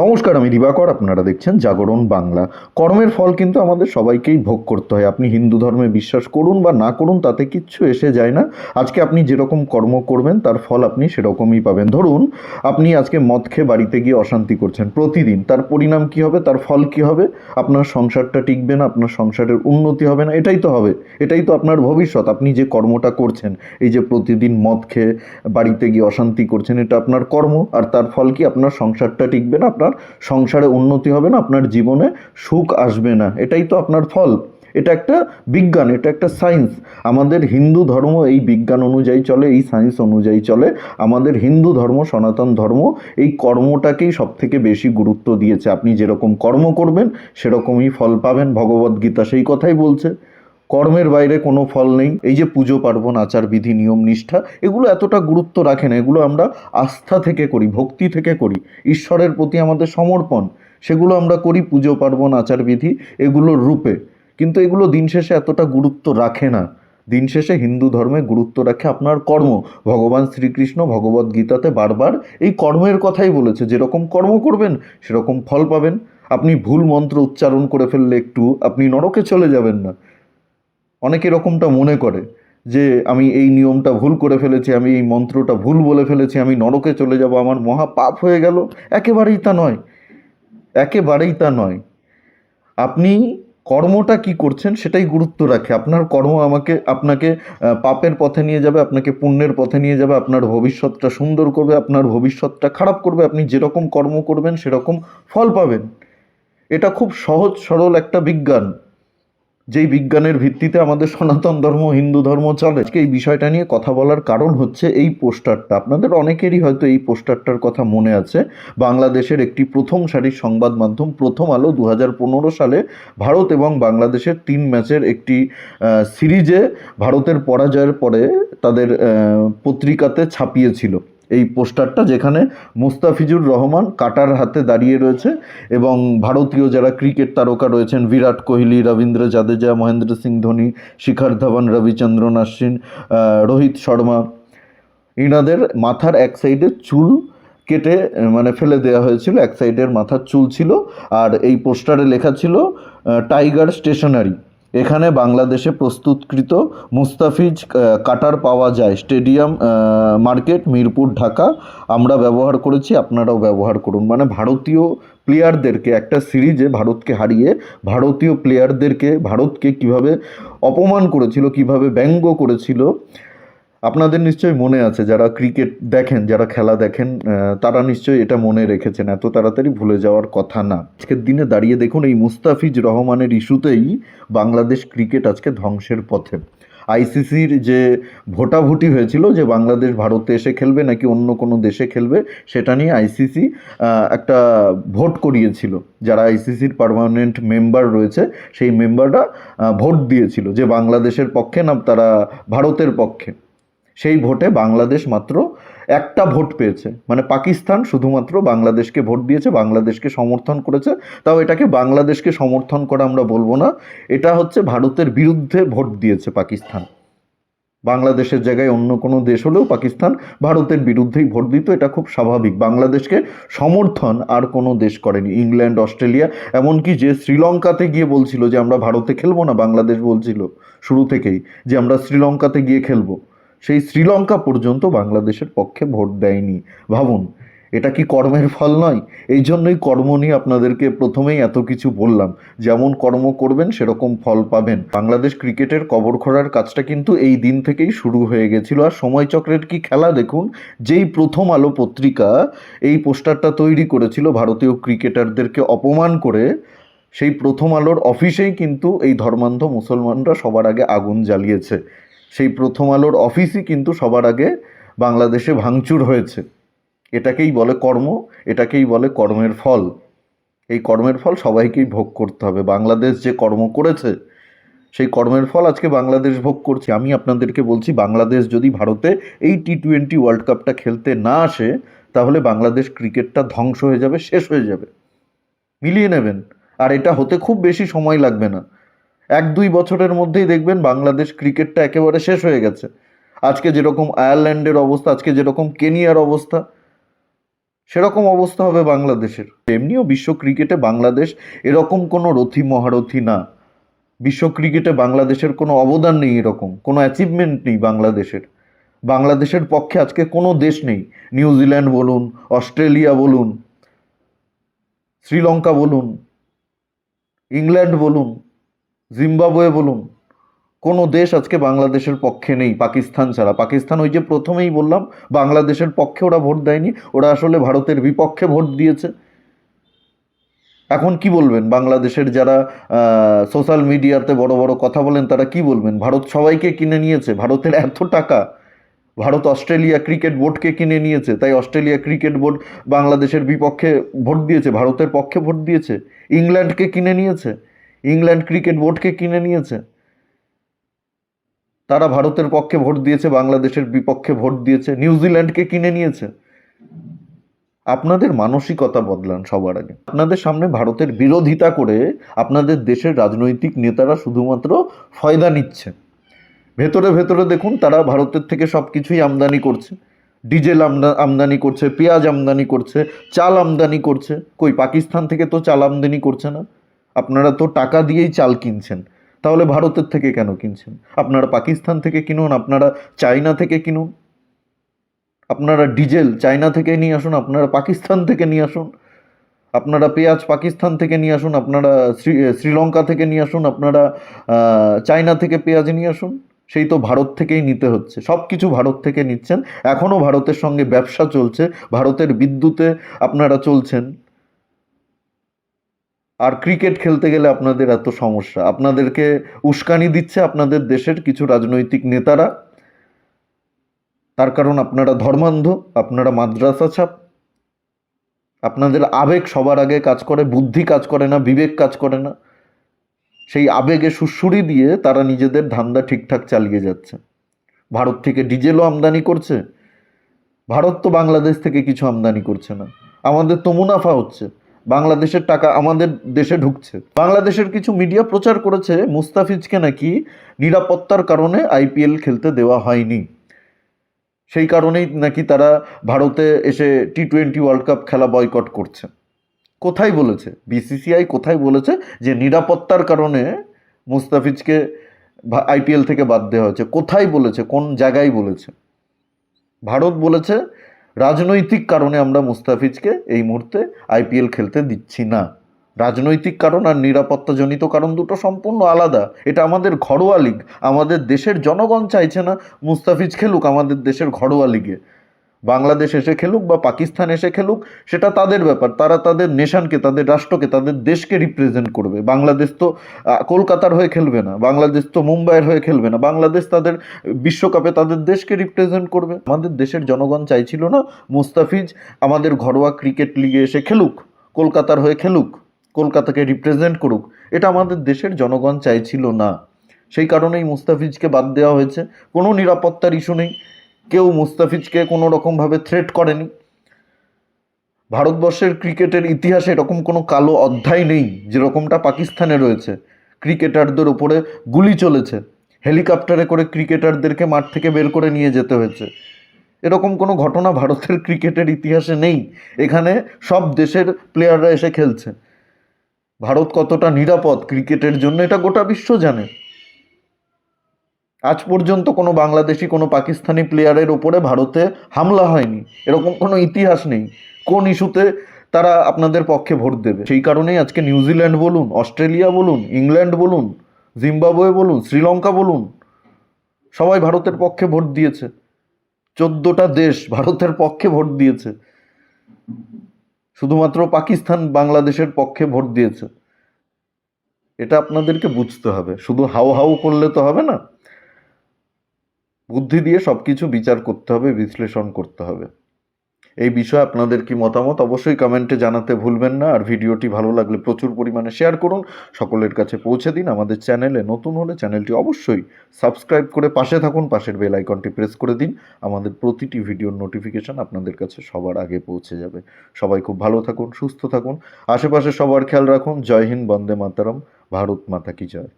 নমস্কার, আমি দিবাকর, আপনারা দেখছেন জাগরণ বাংলা। কর্মের ফল কিন্তু আমাদের সবাইকেই ভোগ করতে হয়। আপনি হিন্দু ধর্মে বিশ্বাস করুন বা না করুন, তাতে কিচ্ছু এসে যায় না। আজকে আপনি যেরকম কর্ম করবেন, তার ফল আপনি সেরকমই পাবেন। ধরুন, আপনি আজকে মদ খেয়ে বাড়িতে গিয়ে অশান্তি করছেন প্রতিদিন। তার পরিণাম কি হবে? তার ফল কি হবে? আপনার সংসারটা টিকবে না, আপনার সংসারের উন্নতি হবে না, এটাই তো হবে। এটাই তো আপনার ভবিষ্যৎ। আপনি যে কর্মটা করছেন, এই যে প্রতিদিন মদ খেয়ে বাড়িতে গিয়ে অশান্তি করছেন, এটা আপনার কর্ম। আর তার ফল কি? আপনার সংসারটা টিকবে না, আপনার সংসারে উন্নতি হবে না, আপনার জীবনে সুখ আসবে না। এটাই তো আপনার ফল। এটা একটা বিজ্ঞান, এটা একটা সায়েন্স। আমাদের হিন্দু ধর্ম এই বিজ্ঞান অনুযায়ী চলে, এই সায়েন্স অনুযায়ী চলে। আমাদের হিন্দু ধর্ম, সনাতন ধর্ম এই কর্মটাকেই সব থেকে বেশি গুরুত্ব দিয়েছে। আপনি যেরকম কর্ম করবেন, সেরকমই ফল পাবেন। ভগবদ্গীতা সেই কথাই বলছে। কর্মের বাইরে কোনো ফল নেই। এই যে পুজো, পার্বণ, আচার, বিধি, নিয়ম, নিষ্ঠা, এগুলো এতটা গুরুত্ব রাখে না, এগুলো আমরা আস্থা থেকে করি, ভক্তি থেকে করি, ঈশ্বরের প্রতি আমাদের সমর্পণ। সেগুলো আমরা করি পুজো, পার্বণ, আচার, বিধি এগুলোর রূপে। কিন্তু এগুলো দিন শেষে এতটা গুরুত্ব রাখে না। দিন শেষে হিন্দু ধর্মে গুরুত্ব রাখে আপনার কর্ম। ভগবান শ্রীকৃষ্ণ ভগবদ্ গীতাতে বারবার এই কর্মের কথাই বলেছে, যেরকম কর্ম করবেন, সেরকম ফল পাবেন। আপনি ভুল মন্ত্র উচ্চারণ করে ফেললে একটু আপনি নরকে চলে যাবেন না। অনেকে এরকমটা মনে করে যে আমি এই নিয়মটা ভুল করে ফেলেছি, আমি এই মন্ত্রটা ভুল বলে ফেলেছি, আমি নরকে চলে যাব, আমার মহা পাপ হয়ে গেল। একেবারেই তা নয়। একেবারেই তা নয়। আপনি কর্মটা কি করছেন সেটাই গুরুত্ব রাখে। আপনার কর্ম আমাকে, আপনাকে পাপের পথে নিয়ে যাবে, আপনাকে পুণ্যের পথে নিয়ে যাবে, আপনার ভবিষ্যৎটা সুন্দর করবে, আপনার ভবিষ্যৎটা খারাপ করবে, আপনি যেরকম কর্ম করবেন সেরকম ফল পাবেন। এটা খুব সহজ, সরল একটা বিজ্ঞান। যেই বিজ্ঞানের ভিত্তিতে আমাদের সনাতন ধর্ম, হিন্দু ধর্ম চলে, আজকে এই বিষয়টা নিয়ে কথা বলার কারণ হচ্ছে এই পোস্টারটা। আপনাদের অনেকেরই হয়তো এই পোস্টারটার কথা মনে আছে। বাংলাদেশের একটি প্রথম সারির সংবাদ মাধ্যম, প্রথম আলো দু হাজার পনেরো সালে ভারত এবং বাংলাদেশের তিন ম্যাচের একটি সিরিজে ভারতের পরাজয়ের পরে তাদের পত্রিকাতে ছাপিয়েছিল। এই পোস্টারটা যেখানে মুস্তাফিজুর রহমান কাটার হাতে দাঁড়িয়ে রয়েছে এবং ভারতীয় যারা ক্রিকেট তারকা রয়েছেন, বিরাট কোহলি, রবীন্দ্র জাদেজা, মহেন্দ্র সিং ধোনি, শিখর ধাওয়ান রবিচন্দ্রন আশ্বিন রোহিত শর্মা, ইনাদের মাথার এক সাইডে চুল কেটে মানে ফেলে দেওয়া হয়েছিল, এক সাইডের মাথার চুল ছিল, আর এই পোস্টারে লেখা ছিল টাইগার স্টেশনারি। এখানে বাংলাদেশে প্রস্তুতকৃত মুস্তাফিজ কাটার পাওয়া যায়। Stadium market, Mirpur, Dhaka. আমরা ব্যবহার করেছি, আপনারাও ব্যবহার করুন। মানে ভারতীয় প্লেয়ারদেরকে, একটা সিরিজে ভারতকে হারিয়ে ভারতীয় প্লেয়ারদেরকে, ভারতকে কীভাবে অপমান করেছিল, কীভাবে ব্যঙ্গ করেছিল আপনাদের নিশ্চয়ই মনে আছে, যারা ক্রিকেট দেখেন, যারা খেলা দেখেন তারা নিশ্চয়ই এটা মনে রেখেছেন, এত তাড়াতাড়ি ভুলে যাওয়ার কথা না। আজকের দিনে দাঁড়িয়ে দেখুন, এই মুস্তাফিজ রহমানের ইস্যুতেই বাংলাদেশ ক্রিকেট আজকে ধ্বংসের পথে। আইসিসির যে ভোটাভুটি হয়েছিল যে বাংলাদেশ ভারতে এসে খেলবে নাকি অন্য কোনো দেশে খেলবে, সেটা নিয়ে আইসিসি একটা ভোট করিয়েছিল। যারা আইসিসির পার্মানেন্ট মেম্বার রয়েছে, সেই মেম্বাররা ভোট দিয়েছিল যে বাংলাদেশের পক্ষে না, তারা ভারতের পক্ষে। সেই ভোটে বাংলাদেশ মাত্র একটা ভোট পেয়েছে। মানে পাকিস্তান শুধুমাত্র বাংলাদেশকে ভোট দিয়েছে, বাংলাদেশকে সমর্থন করেছে। তাও এটাকে বাংলাদেশকে সমর্থন করা আমরা বলব না। এটা হচ্ছে ভারতের বিরুদ্ধে ভোট দিয়েছে পাকিস্তান। বাংলাদেশের জায়গায় অন্য কোনো দেশ হলেও পাকিস্তান ভারতের বিরুদ্ধেই ভোট দিত, এটা খুব স্বাভাবিক। বাংলাদেশকে সমর্থন আর কোনো দেশ করেনি। ইংল্যান্ড, অস্ট্রেলিয়া, এমনকি যে শ্রীলঙ্কাতে গিয়ে বলছিল যে আমরা ভারতে খেলব না, বাংলাদেশ বলছিল শুরু থেকেই যে আমরা শ্রীলঙ্কাতে গিয়ে খেলব। সেই শ্রীলঙ্কা পর্যন্ত বাংলাদেশের পক্ষে ভোট দেয়নি। ভাবুন, এটা কি কর্মের ফল নয়? এই জন্যই কর্ম নিয়ে আপনাদেরকে প্রথমেই এত কিছু বললাম। যেমন কর্ম করবেন, সেরকম ফল পাবেন। বাংলাদেশ ক্রিকেটের কবর খোঁড়ার কাজটা কিন্তু এই দিন থেকেই শুরু হয়ে গেছিল। আর সময়চক্রের কি খেলা দেখুন? যেই প্রথম আলো পত্রিকা এই পোস্টারটা তৈরি করেছিল, ভারতীয় ক্রিকেটারদেরকে অপমান করে, সেই প্রথম আলোর অফিসেই কিন্তু এই ধর্মান্ধ মুসলমানরা সবার আগে আগুন জ্বালিয়েছে। সেই প্রথম আলোর অফিসই কিন্তু সবার আগে বাংলাদেশে ভাঙচুর হয়েছে। এটাকেই বলে কর্ম, এটাকেই বলে কর্মের ফল। এই কর্মের ফল সবাইকেই ভোগ করতে হবে। বাংলাদেশ যে কর্ম করেছে, সেই কর্মের ফল আজকে বাংলাদেশ ভোগ করছে। আমি আপনাদেরকে বলছি, বাংলাদেশ যদি ভারতে এই টি টোয়েন্টি ওয়ার্ল্ড কাপটা খেলতে না আসে, তাহলে বাংলাদেশ ক্রিকেটটা ধ্বংস হয়ে যাবে, শেষ হয়ে যাবে। মিলিয়ে নেবেন। আর এটা হতে খুব বেশি সময় লাগবে না। এক দুই বছরের মধ্যেই দেখবেন বাংলাদেশ ক্রিকেটটা একেবারে শেষ হয়ে গেছে। আজকে যেরকম আয়ারল্যান্ডের অবস্থা, আজকে যেরকম কেনিয়ার অবস্থা, সেরকম অবস্থা হবে বাংলাদেশের। এমনিও বিশ্ব ক্রিকেটে বাংলাদেশ এরকম কোনো রথী মহারথী না। বিশ্ব ক্রিকেটে বাংলাদেশের কোনো অবদান নেই এরকম, কোনো অ্যাচিভমেন্ট নেই বাংলাদেশের। বাংলাদেশের পক্ষে আজকে কোনো দেশ নেই। নিউজিল্যান্ড বলুন, অস্ট্রেলিয়া বলুন, শ্রীলঙ্কা বলুন, ইংল্যান্ড বলুন জিম্বাবুয়ে বলুন, কোনো দেশ আজকে বাংলাদেশের পক্ষে নেই, পাকিস্তান ছাড়া। পাকিস্তান ওই যে প্রথমেই বললাম, বাংলাদেশের পক্ষে ওরা ভোট দেয়নি, ওরা আসলে ভারতের বিপক্ষে ভোট দিয়েছে। এখন কি বলবেন? বাংলাদেশের যারা সোশ্যাল মিডিয়াতে বড় বড় কথা বলেন, তারা কি বলবেন? ভারত সবাইকে কিনে নিয়েছে, ভারতের এত টাকা। ভারত অস্ট্রেলিয়া ক্রিকেট বোর্ডকে কিনে নিয়েছে, তাই অস্ট্রেলিয়া ক্রিকেট বোর্ড বাংলাদেশের বিপক্ষে ভোট দিয়েছে, ভারতের পক্ষে ভোট দিয়েছে, ইংল্যান্ডকে কিনে নিয়েছে। ইংল্যান্ড ক্রিকেট বোর্ডকে কিনে নিয়েছে। তারা ভারতের পক্ষে ভোট দিয়েছে, বাংলাদেশের বিপক্ষে ভোট দিয়েছে, নিউজিল্যান্ডকে কিনে নিয়েছে। আপনাদের মানসিকতা বদলান সবার আগে। আপনাদের সামনে ভারতের বিরোধিতা করে আপনাদের দেশের রাজনৈতিক নেতারা শুধুমাত্র ফয়দা নিচ্ছে ভেতরে ভেতরে দেখুন, তারা ভারতের থেকে সব কিছুই আমদানি করছে। ডিজেল আমদা আমদানি করছে, পেঁয়াজ আমদানি করছে, চাল আমদানি করছে। কই, পাকিস্তান থেকে তো চাল আমদানি করছে না। আপনারা তো টাকা দিয়েই চাল কিনছেন। তাহলে ভারতের থেকে কেন কিনছেন? আপনারা পাকিস্তান থেকে কিনুন, আপনারা চায়না থেকে কিনুন। আপনারা ডিজেল চায়না থেকে নিয়ে আসুন, আপনারা পাকিস্তান থেকে নিয়ে আসুন। আপনারা পেঁয়াজ পাকিস্তান থেকে নিয়ে আসুন, আপনারা শ্রী, শ্রীলঙ্কা থেকে নিয়ে আসুন, আপনারা চায়না থেকে পেঁয়াজ নিয়ে আসুন। সেই তো ভারত থেকেই নিতে হচ্ছে। সব কিছু ভারত থেকে নিচ্ছেন। এখনও ভারতের সঙ্গে ব্যবসা চলছে। ভারতের বিদ্যুতে আপনারা চলছেন। আর ক্রিকেট খেলতে গেলে আপনাদের এত সমস্যা। আপনাদেরকে উস্কানি দিচ্ছে আপনাদের দেশের কিছু রাজনৈতিক নেতারা। তার কারণ আপনারা ধর্মান্ধ, আপনারা মাদ্রাসা ছাপ। আপনাদের আবেগ সবার আগে কাজ করে, বুদ্ধি কাজ করে না, বিবেক কাজ করে না। সেই আবেগে সুড়সুড়ি দিয়ে তারা নিজেদের ধান্দা ঠিকঠাক চালিয়ে যাচ্ছে। ভারত থেকে ডিজেলও আমদানি করছে। ভারত তো বাংলাদেশ থেকে কিছু আমদানি করছে না। আমাদের তো মুনাফা হচ্ছে। বাংলাদেশের টাকা আমাদের দেশে ঢুকছে। বাংলাদেশের কিছু মিডিয়া প্রচার করেছে, মুস্তাফিজকে নাকি নিরাপত্তার কারণে আইপিএল খেলতে দেওয়া হয়নি। সেই কারণেই নাকি তারা ভারতে এসে টি টোয়েন্টি ওয়ার্ল্ড কাপ খেলা বয়কট করছে। কোথায় বলেছে? বিসিসিআই কোথায় বলেছে যে নিরাপত্তার কারণে মুস্তাফিজকে আইপিএল থেকে বাদ দেওয়া হয়েছে? কোথায় বলেছে? কোন জায়গায় বলেছে? ভারত বলেছে রাজনৈতিক কারণে আমরা মুস্তাফিজকে এই মুহূর্তে আইপিএল খেলতে দিচ্ছি না। রাজনৈতিক কারণ আর নিরাপত্তাজনিত কারণ দুটো সম্পূর্ণ আলাদা। এটা আমাদের ঘরোয়া লিগ। আমাদের দেশের জনগণ চাইছে না মুস্তাফিজ খেলুক, আমাদের দেশের ঘরোয়া লিগে। বাংলাদেশ এসে খেলুক বা পাকিস্তান এসে খেলুক, সেটা তাদের ব্যাপার। তারা তাদের নেশানকে, তাদের রাষ্ট্রকে, তাদের দেশকে রিপ্রেজেন্ট করবে। বাংলাদেশ তো কলকাতার হয়ে খেলবে না, বাংলাদেশ তো মুম্বাইয়ের হয়ে খেলবে না, বাংলাদেশ তাদের বিশ্বকাপে তাদের দেশকে রিপ্রেজেন্ট করবে। আমাদের দেশের জনগণ চাইছিল না মুস্তাফিজ আমাদের ঘরোয়া ক্রিকেট লিগে এসে খেলুক, কলকাতার হয়ে খেলুক, কলকাতাকে রিপ্রেজেন্ট করুক, এটা আমাদের দেশের জনগণ চাইছিল না। সেই কারণেই মুস্তাফিজকে বাদ দেওয়া হয়েছে। কোনো নিরাপত্তার ইস্যু নেই। কেউ মুস্তাফিজকে কোনো রকমভাবে থ্রেট করেনি। ভারতবর্ষের ক্রিকেটের ইতিহাসে এরকম কোনো কালো অধ্যায় নেই, যেরকমটা পাকিস্তানে রয়েছে। ক্রিকেটারদের ওপরে গুলি চলেছে। হেলিকপ্টারে করে ক্রিকেটারদেরকে মাঠ থেকে বের করে নিয়ে যেতে হয়েছে। এরকম কোনো ঘটনা ভারতের ক্রিকেটের ইতিহাসে নেই। এখানে সব দেশের প্লেয়াররা এসে খেলছে। ভারত কতটা নিরাপদ ক্রিকেটের জন্য, এটা গোটা বিশ্ব জানে। আজ পর্যন্ত কোনো বাংলাদেশি, কোনো পাকিস্তানি প্লেয়ারের ওপরে ভারতে হামলা হয়নি। এরকম কোনো ইতিহাস নেই। কোন ইস্যুতে তারা আপনাদের পক্ষে ভোট দেবে? সেই কারণেই আজকে নিউজিল্যান্ড বলুন, অস্ট্রেলিয়া বলুন, ইংল্যান্ড বলুন, জিম্বাবুয়ে বলুন, শ্রীলঙ্কা বলুন, সবাই ভারতের পক্ষে ভোট দিয়েছে। চোদ্দোটা দেশ ভারতের পক্ষে ভোট দিয়েছে। শুধুমাত্র পাকিস্তান বাংলাদেশের পক্ষে ভোট দিয়েছে। এটা আপনাদেরকে বুঝতে হবে। শুধু হাও হাউ করলে তো হবে না। বুদ্ধি দিয়ে সব কিছু বিচার করতে হবে, বিশ্লেষণ করতে হবে। এই বিষয়ে আপনাদের কি মতামত অবশ্যই কমেন্টে জানাতে ভুলবেন না। আর ভিডিওটি ভালো লাগলে প্রচুর পরিমাণে শেয়ার করুন। সকলের কাছে পৌঁছে দিন। আমাদের চ্যানেলে নতুন হলে চ্যানেলটি অবশ্যই সাবস্ক্রাইব করে পাশে থাকুন। পাশের বেল আইকনটি প্রেস করে দিন। আমাদের প্রতিটি ভিডিওর নোটিফিকেশন আপনাদের কাছে সবার আগে পৌঁছে যাবে। সবাই খুব ভালো থাকুন, সুস্থ থাকুন। আশেপাশে সবার খেয়াল রাখুন। জয় হিন্দ, বন্দে মাতারম। ভারত মাতা কি জয়।